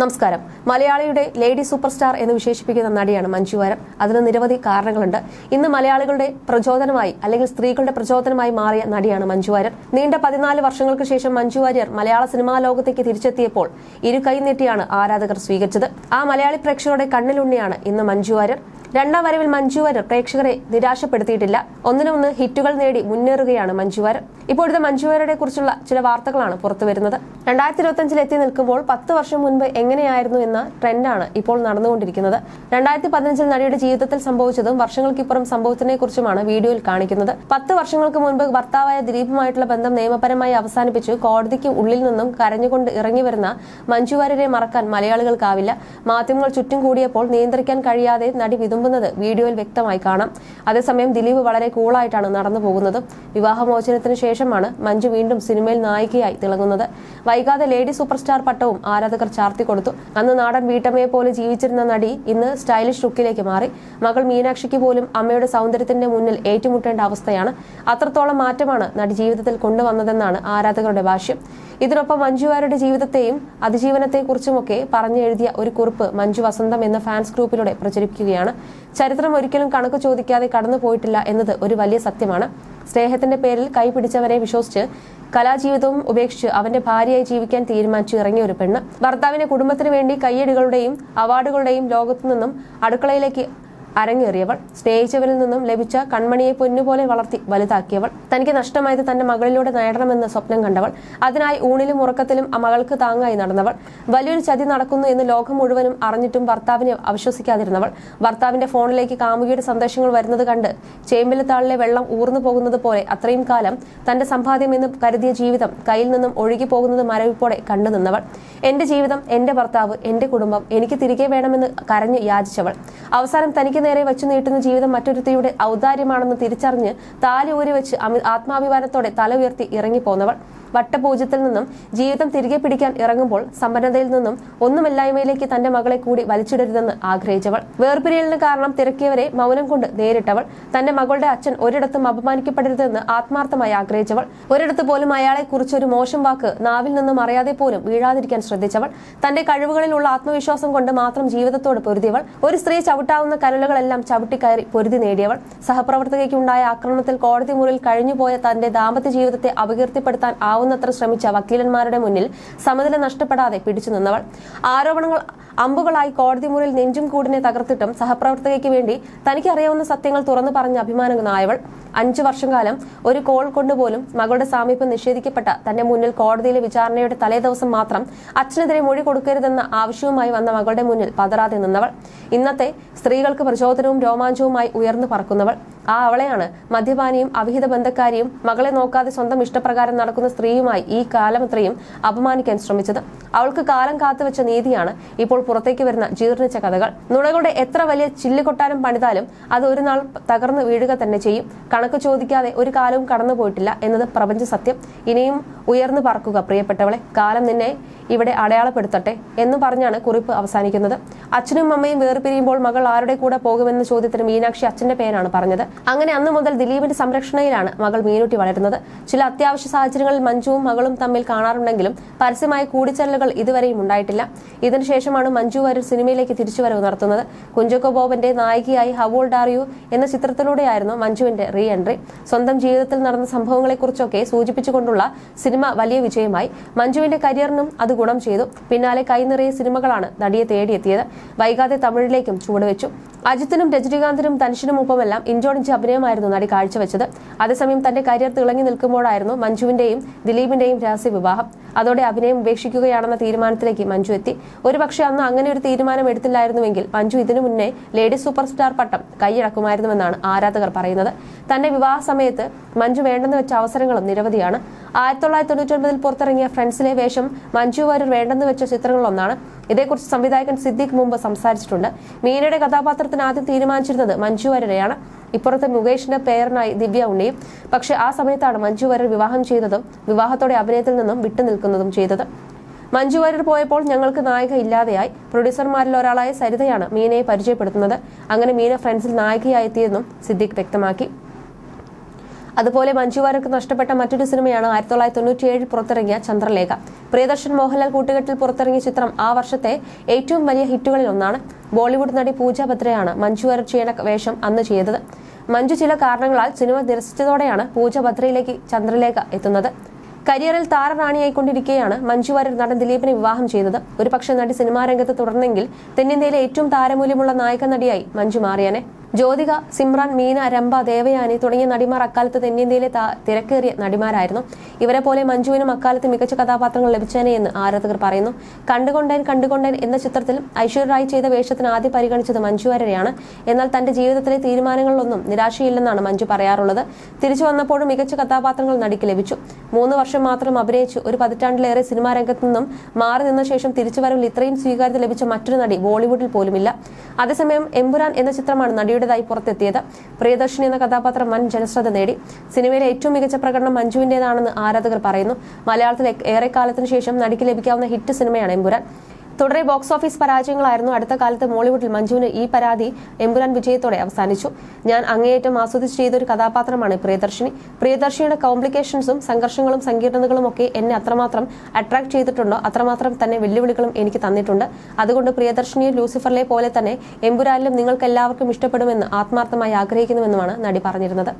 നമസ്കാരം. മലയാളിയുടെ lady super star എന്ന് വിശേഷിപ്പിക്കുന്ന നടിയാണ് മഞ്ജു വാര്യർ. അതിന് നിരവധി കാരണങ്ങളുണ്ട്. ഇന്ന് മലയാളികളുടെ പ്രചോദനമായി അല്ലെങ്കിൽ സ്ത്രീകളുടെ പ്രചോദനമായി മാറിയ നടിയാണ് മഞ്ജു വാര്യർ. നീണ്ട പതിനാല് വർഷങ്ങൾക്ക് ശേഷം മഞ്ജു വാര്യർ മലയാള സിനിമാ ലോകത്തേക്ക് തിരിച്ചെത്തിയപ്പോൾ ഇരു കൈ നീട്ടിയാണ് ആരാധകർ സ്വീകരിച്ചത്. ആ മലയാളി പ്രേക്ഷകരുടെ കണ്ണിലുണ്ണിയാണ് ഇന്ന് മഞ്ജു വാര്യർ. രണ്ടാം വരവിൽ മഞ്ജു വാര്യർ പ്രേക്ഷകരെ നിരാശപ്പെടുത്തിയിട്ടില്ല. ഒന്നിനൊന്ന് ഹിറ്റുകൾ നേടി മുന്നേറുകയാണ് മഞ്ജു വാര്യർ. ഇപ്പോഴത്തെ മഞ്ജു കുറിച്ചുള്ള ചില വാർത്തകളാണ് പുറത്തുവരുന്നത് രണ്ടായിരത്തി ഇരുപത്തിയഞ്ചിൽ എത്തി നിൽക്കുമ്പോൾ പത്ത് വർഷം മുൻപ് എങ്ങനെയായിരുന്നു എന്ന ട്രെൻഡാണ് ഇപ്പോൾ നടന്നുകൊണ്ടിരിക്കുന്നത്. രണ്ടായിരത്തി പതിനഞ്ചിൽ നടിയുടെ ജീവിതത്തിൽ സംഭവിച്ചതും വർഷങ്ങൾക്കിപ്പുറം സംഭവത്തിനെ കുറിച്ചുമാണ് വീഡിയോയിൽ കാണിക്കുന്നത്. പത്ത് വർഷങ്ങൾക്ക് മുൻപ് ഭർത്താവായ ദിലീപുമായിട്ടുള്ള ബന്ധം നിയമപരമായി അവസാനിപ്പിച്ച് കോടതിക്ക് ഉള്ളിൽ നിന്നും കരഞ്ഞുകൊണ്ട് ഇറങ്ങി വരുന്ന മഞ്ജു മറക്കാൻ മലയാളികൾക്കാവില്ല. മാധ്യമങ്ങൾ ചുറ്റും കൂടിയപ്പോൾ നിയന്ത്രിക്കാൻ കഴിയാതെ നടി വിതുമ്പുന്നത് വീഡിയോയിൽ വ്യക്തമായി കാണാം. അതേസമയം ദിലീപ് വളരെ കൂളായിട്ടാണ് നടന്നു പോകുന്നത്. വിവാഹമോചനത്തിന് ശേഷമാണ് മഞ്ജു വീണ്ടും സിനിമയിൽ നായികയായി തിളങ്ങുന്നത്. വൈകാതെ ലേഡി സൂപ്പർ സ്റ്റാർ പട്ടവും ആരാധകർ ചാർത്തിക്കൊടുത്തു അന്ന് നാടൻ വീട്ടമ്മയെ പോലെ ജീവിച്ചിരുന്ന നടി ഇന്ന് സ്റ്റൈലിഷ് ലുക്കിലേക്ക് മാറി. മകൾ മീനാക്ഷിക്ക് പോലും അമ്മയുടെ സൗന്ദര്യത്തിന്റെ മുന്നിൽ ഏറ്റുമുട്ടേണ്ട അവസ്ഥയാണ്. അത്രത്തോളം മാറ്റമാണ് നടി ജീവിതത്തിൽ കൊണ്ടുവന്നതെന്നാണ് ആരാധകരുടെ ഭാഷ്യം. ഇതിനൊപ്പം മഞ്ജുവാരുടെ ജീവിതത്തെയും അതിജീവനത്തെക്കുറിച്ചുമൊക്കെ പറഞ്ഞെഴുതിയ ഒരു കുറിപ്പ് മഞ്ജു വസന്തം എന്ന ഫാൻസ് ഗ്രൂപ്പിലൂടെ പ്രചരിപ്പിക്കുകയാണ്. ചരിത്രം ഒരിക്കലും കണക്ക് ചോദിക്കാതെ കടന്നു പോയിട്ടില്ല എന്നത് ഒരു വലിയ സത്യമാണ്. സ്നേഹത്തിന്റെ പേരിൽ കൈപിടിച്ചവരെ വിശ്വസിച്ച് കലാജീവിതവും ഉപേക്ഷിച്ച് അവന്റെ ഭാര്യയായി ജീവിക്കാൻ തീരുമാനിച്ചു ഇറങ്ങിയ ഒരു പെണ്ണ്. ഭർത്താവിന്റെ കുടുംബത്തിന് വേണ്ടി കയ്യടികളുടെയും അവാർഡുകളുടെയും ലോകത്തു നിന്നും അടുക്കളയിലേക്ക് അരങ്ങേറിയവൾ. സ്നേഹിച്ചവരിൽ നിന്നും ലഭിച്ച കൺമണിയെ പൊന്നുപോലെ വളർത്തി വലുതാക്കിയവൾ. തനിക്ക് നഷ്ടമായത് തന്റെ മകളിലൂടെ നേടണമെന്ന് സ്വപ്നം കണ്ടവൾ. അതിനായി ഊണിലും ഉറക്കത്തിലും ആ മകൾക്ക് താങ്ങായി നടന്നവൾ. വലിയൊരു ചതി നടക്കുന്നു എന്ന് ലോകം മുഴുവനും അറിഞ്ഞിട്ടും ഭർത്താവിനെ അവിശ്വസിക്കാതിരുന്നവൾ. ഭർത്താവിന്റെ ഫോണിലേക്ക് കാമുകിയുടെ സന്ദേശങ്ങൾ വരുന്നത് കണ്ട് ചേമ്പിലത്താളിലെ വെള്ളം ഊർന്നു പോകുന്നത് പോലെ അത്രയും കാലം തന്റെ സമ്പാദ്യം എന്ന് കരുതിയ ജീവിതം കയ്യിൽ നിന്നും ഒഴുകി പോകുന്നത് മരവിപ്പോടെ കണ്ടു നിന്നവൾ. എന്റെ ജീവിതം എന്റെ ഭർത്താവ് എന്റെ കുടുംബം എനിക്ക് തിരികെ വേണമെന്ന് കരഞ്ഞു യാചിച്ചവൾ. അവസാനം തനിക്ക് നേരെ വെച്ചു നീട്ടുന്ന ജീവിതം മറ്റൊരുത്തിയുടെ ഔദാര്യമാണെന്ന് തിരിച്ചറിഞ്ഞ് താലി ഊരി വെച്ച് ആത്മാഭിമാനത്തോടെ തല ഉയർത്തി ഇറങ്ങിപ്പോന്നവൾ. വട്ടപൂജ്യത്തിൽ നിന്നും ജീവിതം തിരികെ പിടിക്കാൻ ഇറങ്ങുമ്പോൾ സമ്പന്നതയിൽ നിന്നും ഒന്നുമില്ലായ്മയിലേക്ക് തന്റെ മകളെ കൂടി വലിച്ചിടരുതെന്ന് ആഗ്രഹിച്ചവൾ. വേർപിരിയലിന് കാരണം തിരക്കിയവരെ മൗനം കൊണ്ട് നേരിട്ടവൾ. തന്റെ മകളുടെ അച്ഛൻ ഒരിടത്തും അപമാനിക്കപ്പെടരുതെന്ന് ആത്മാർത്ഥമായി ആഗ്രഹിച്ചവൾ. ഒരിടത്ത് പോലും അയാളെ കുറിച്ചൊരു മോശം വാക്ക് നാവിൽ നിന്നും അറിയാതെ പോലും വീഴാതിരിക്കാൻ ശ്രദ്ധിച്ചവൾ. തന്റെ കഴിവുകളിലുള്ള ആത്മവിശ്വാസം കൊണ്ട് മാത്രം ജീവിതത്തോട് പൊരുതിയവൾ. ഒരു സ്ത്രീ ചവിട്ടാവുന്ന കനലുകളെല്ലാം ചവിട്ടിക്കയറി പൊരുതി നേടിയവൾ. സഹപ്രവർത്തകയ്ക്കുണ്ടായ ആക്രമണത്തിൽ കോടതി മുറിയിൽ കഴിഞ്ഞുപോയ തന്റെ ദാമ്പത്യ ജീവിതത്തെ അപകീർത്തിപ്പെടുത്താൻ ആവുന്നത്ര ശ്രമിച്ച വക്കീലന്മാരുടെ മുന്നിൽ സമനില നഷ്ടപ്പെടാതെ പിടിച്ചു നിന്നവൾ. ആരോപണങ്ങൾ അമ്പുകളായി കോടതി മുറിയിൽ നെഞ്ചും കൂടിനെ തകർത്തിട്ടും സഹപ്രവർത്തകയ്ക്ക് വേണ്ടി തനിക്കറിയാവുന്ന സത്യങ്ങൾ തുറന്നു പറഞ്ഞ അഭിമാനനായവൾ അഞ്ചു വർഷം കാലം ഒരു കോൾ കൊണ്ടുപോലും മകളുടെ സാമീപ്യം നിഷേധിക്കപ്പെട്ട തന്റെ മുന്നിൽ കോടതിയിലെ വിചാരണയുടെ തലേദിവസം മാത്രം അച്ഛനെതിരെ മൊഴി കൊടുക്കരുതെന്ന ആവശ്യവുമായി വന്ന മകളുടെ മുന്നിൽ പതറാതെ നിന്നവൾ. ഇന്നത്തെ സ്ത്രീകൾക്ക് പ്രചോദനവും രോമാഞ്ചവുമായി ഉയർന്നു പറക്കുന്നവൾ. ആ അവളെയാണ് മദ്യപാനിയും അവിഹിത ബന്ധക്കാരിയും മകളെ നോക്കാതെ സ്വന്തം ഇഷ്ടപ്രകാരം നടക്കുന്ന സ്ത്രീയുമായി ഈ കാലമത്രയും അപമാനിക്കാൻ ശ്രമിച്ചത്. അവൾക്ക് കാലം കാത്തുവെച്ച നീതിയാണ് ഇപ്പോൾ പുറത്തേക്ക് വരുന്ന ജീർണിച്ച കഥകൾ. നുണകളുടെ എത്ര വലിയ ചില്ലുകൊട്ടാരം പണിതാലും അത് ഒരു നാൾ തകർന്നു വീഴുക തന്നെ ചെയ്യും. കണക്ക് ചോദിക്കാതെ ഒരു കാലവും കടന്നു പോയിട്ടില്ല എന്നത് പ്രപഞ്ച സത്യം. ഇനിയും ഉയർന്നു പറക്കുക പ്രിയപ്പെട്ടവളെ. കാലം നിന്നെ ഇവിടെ അടയാളപ്പെടുത്തട്ടെ എന്ന് പറഞ്ഞാണ് കുറിപ്പ് അവസാനിക്കുന്നത്. അച്ഛനും അമ്മയും വേർപിരിയുമ്പോൾ മകൾ ആരുടെ കൂടെ പോകുമെന്ന ചോദ്യത്തിന് മീനാക്ഷി അച്ഛന്റെ പേരാണ് പറഞ്ഞത്. അങ്ങനെ അന്ന് മുതൽ ദിലീപിന്റെ സംരക്ഷണയിലാണ് മകൾ മീനുട്ടി വളരുന്നത്. ചില അത്യാവശ്യ സാഹചര്യങ്ങളിൽ മഞ്ജുവും മകളും തമ്മിൽ കാണാറുണ്ടെങ്കിലും പരസ്യമായ കൂടിച്ചെല്ലുകൾ ഇതുവരെയും ഉണ്ടായിട്ടില്ല. ഇതിനുശേഷമാണ് മഞ്ജു വാര്യർ സിനിമയിലേക്ക് തിരിച്ചുവരവ് നടത്തുന്നത്. കുഞ്ചക്കോ ബോബന്റെ നായികയായി ഹവോൾ യു എന്ന ചിത്രത്തിലൂടെയായിരുന്നു മഞ്ജുവിന്റെ റീ എൻട്രി. സ്വന്തം ജീവിതത്തിൽ നടന്ന സംഭവങ്ങളെക്കുറിച്ചൊക്കെ സൂചിപ്പിച്ചുകൊണ്ടുള്ള സിനിമ വലിയ വിജയമായി. മഞ്ജുവിന്റെ കരിയറിനും അത് ഗുണം ചെയ്തു. പിന്നാലെ കൈനിറയെ സിനിമകളാണ് നടിയെ തേടിയെത്തിയത്. വൈകാതെ തമിഴിലേക്കും ചുവടുവെച്ചു. അജിത്തിനും രജനീകാന്തിനും തനുഷിനും ഒപ്പമെല്ലാം ഇഞ്ചോടിഞ്ച് അഭിനയമായിരുന്നു നടി കാഴ്ചവെച്ചത്. അതേസമയം തന്റെ കരിയർ തിളങ്ങി നിൽക്കുമ്പോഴായിരുന്നു മഞ്ജുവിന്റെയും ദിലീപിന്റെയും രഹസ്യ വിവാഹം അതോടെ അഭിനയം ഉപേക്ഷിക്കുകയാണെന്ന തീരുമാനത്തിലേക്ക് മഞ്ജു എത്തി. ഒരുപക്ഷെ അന്ന് അങ്ങനെ ഒരു തീരുമാനം എടുത്തില്ലായിരുന്നുവെങ്കിൽ മഞ്ജു ഇതിനു മുന്നേ ലേഡി സൂപ്പർ സ്റ്റാർ പട്ടം കൈയടക്കുമായിരുന്നുവെന്നാണ് ആരാധകർ പറയുന്നത്. തന്റെ വിവാഹ സമയത്ത് മഞ്ജു വേണ്ടെന്ന് വെച്ച അവസരങ്ങളും നിരവധിയാണ്. ആയിരത്തി തൊള്ളായിരത്തി തൊണ്ണൂറ്റി ഒൻപതിൽ പുറത്തിറങ്ങിയ ഫ്രണ്ട്സിലെ വേഷം മഞ്ജു വാര്യർ വേണ്ടെന്ന് വെച്ച ചിത്രങ്ങളിലൊന്നാണ്. ഇതേക്കുറിച്ച് സംവിധായകൻ സിദ്ദിഖ് മുമ്പ് സംസാരിച്ചിട്ടുണ്ട്. മീനയുടെ കഥാപാത്രത്തിന് ആദ്യം തീരുമാനിച്ചിരുന്നത് മഞ്ജു വാര്യരെയാണ്. ഇപ്പുറത്ത് മുകേഷിന്റെ പേരനായി ദിവ്യ ഉണ്ണിയും പക്ഷെ ആ സമയത്താണ് മഞ്ജു വാര്യർ വിവാഹം ചെയ്തതും വിവാഹത്തോടെ അഭിനയത്തിൽ നിന്നും വിട്ടുനിൽക്കുന്നതും ചെയ്തത്. മഞ്ജു വാര്യർ പോയപ്പോൾ ഞങ്ങൾക്ക് നായിക ഇല്ലാതെയായി. പ്രൊഡ്യൂസർമാരിൽ ഒരാളായ സരിതയാണ് മീനയെ പരിചയപ്പെടുത്തുന്നത്. അങ്ങനെ മീന ഫ്രണ്ട്സിൽ നായികയായി എത്തിയെന്നും സിദ്ദിഖ് വ്യക്തമാക്കി. അതുപോലെ മഞ്ജു വാര്യർക്ക് നഷ്ടപ്പെട്ട മറ്റൊരു സിനിമയാണ് ആയിരത്തി തൊള്ളായിരത്തി തൊണ്ണൂറ്റിയേഴിൽ പുറത്തിറങ്ങിയ ചന്ദ്രലേഖ. പ്രിയദർശൻ മോഹൻലാൽ കൂട്ടുകെട്ടിൽ പുറത്തിറങ്ങിയ ചിത്രം ആ വർഷത്തെ ഏറ്റവും വലിയ ഹിറ്റുകളിൽ ഒന്നാണ്. ബോളിവുഡ് നടി പൂജ ബത്രയാണ് മഞ്ജു വാര്യർ ചെയ്യണ വേഷം അന്ന് ചെയ്തത്. മഞ്ജു ചില കാരണങ്ങളാൽ സിനിമ നിരസിച്ചതോടെയാണ് പൂജ ബത്രയിലേക്ക് ചന്ദ്രലേഖ എത്തുന്നത്. കരിയറിൽ താരറാണിയായിക്കൊണ്ടിരിക്കെയാണ് മഞ്ജു വാര്യർ നടൻ ദിലീപിനെ വിവാഹം ചെയ്തത്. ഒരുപക്ഷെ നടി സിനിമാ രംഗത്ത് തുടർന്നെങ്കിൽ തെന്നിന്ത്യയിലെ ഏറ്റവും താരമൂല്യമുള്ള നായക നടിയായി മഞ്ജു മാറിയനെ. ജ്യോതിക സിമ്രാൻ മീന രംഭ ദേവയാനി തുടങ്ങിയ നടിമാർ അക്കാലത്ത് തെന്നിന്ത്യയിലെ തിരക്കേറിയ നടിമാരായിരുന്നു. ഇവരെ പോലെ മഞ്ജുവിനും അക്കാലത്ത് മികച്ച കഥാപാത്രങ്ങൾ ലഭിച്ചേനെ എന്ന് ആരാധകർ പറയുന്നു. കണ്ടുകൊണ്ടേൻ കണ്ടുകൊണ്ടേൻ എന്ന ചിത്രത്തിൽ ഐശ്വര്യ റായ് ചെയ്ത വേഷത്തിന് ആദ്യം പരിഗണിച്ചത് മഞ്ജു വാര്യരെയാണ്. എന്നാൽ തന്റെ ജീവിതത്തിലെ തീരുമാനങ്ങളിലൊന്നും നിരാശയില്ലെന്നാണ് മഞ്ജു പറയാറുള്ളത്. തിരിച്ചു വന്നപ്പോഴും മികച്ച കഥാപാത്രങ്ങൾ നടിക്ക് ലഭിച്ചു. മൂന്ന് വർഷം മാത്രം അഭിനയിച്ചു ഒരു പതിറ്റാണ്ടിലേറെ സിനിമാ രംഗത്തു നിന്നും മാറി നിന്ന ശേഷം തിരിച്ചുവരവിൽ ഇത്രയും സ്വീകാര്യത ലഭിച്ച മറ്റൊരു നടി ബോളിവുഡിൽ പോലുമില്ല. അതേസമയം എമ്പുരാൻ എന്ന ചിത്രമാണ് നടിയുടേതായി പുറത്തെത്തിയത്. പ്രിയദർശിനി എന്ന കഥാപാത്രം വൻ ജനശ്രദ്ധ നേടി. സിനിമയിലെ ഏറ്റവും മികച്ച പ്രകടനം മഞ്ജുവിന്റേതാണെന്ന് ആരാധകർ പറയുന്നു. മലയാളത്തിൽ ഏറെക്കാലത്തിന് ശേഷം നടിക്ക് ലഭിക്കാവുന്ന ഹിറ്റ് സിനിമയാണ് എമ്പുരാൻ. തുടരെ ബോക്സ് ഓഫീസ് പരാജയങ്ങളായിരുന്നു അടുത്ത കാലത്ത് മോളിവുഡിൽ മഞ്ജുവിന് ഈ പരാതി എമ്പുരാൻ വിജയത്തോടെ അവസാനിച്ചു. ഞാൻ അങ്ങേയറ്റം ആസ്വദിച്ച് ചെയ്ത ഒരു കഥാപാത്രമാണ് പ്രിയദർശിനി. പ്രിയദർശിനിയുടെ കോംപ്ലിക്കേഷൻസും സംഘർഷങ്ങളും സങ്കീർണതകളും ഒക്കെ എന്നെ അത്രമാത്രം അട്രാക്ട് ചെയ്തിട്ടുണ്ടോ? അത്രമാത്രം തന്നെ വെല്ലുവിളികളും എനിക്ക് തന്നിട്ടുണ്ട്. അതുകൊണ്ട് പ്രിയദർശിനിയും ലൂസിഫറിലെ പോലെ തന്നെ എമ്പുരാനിലും നിങ്ങൾക്ക് എല്ലാവർക്കും ഇഷ്ടപ്പെടുമെന്ന് ആത്മാർത്ഥമായി ആഗ്രഹിക്കുന്നുവെന്നുമാണ് നടി പറഞ്ഞിരുന്നത്.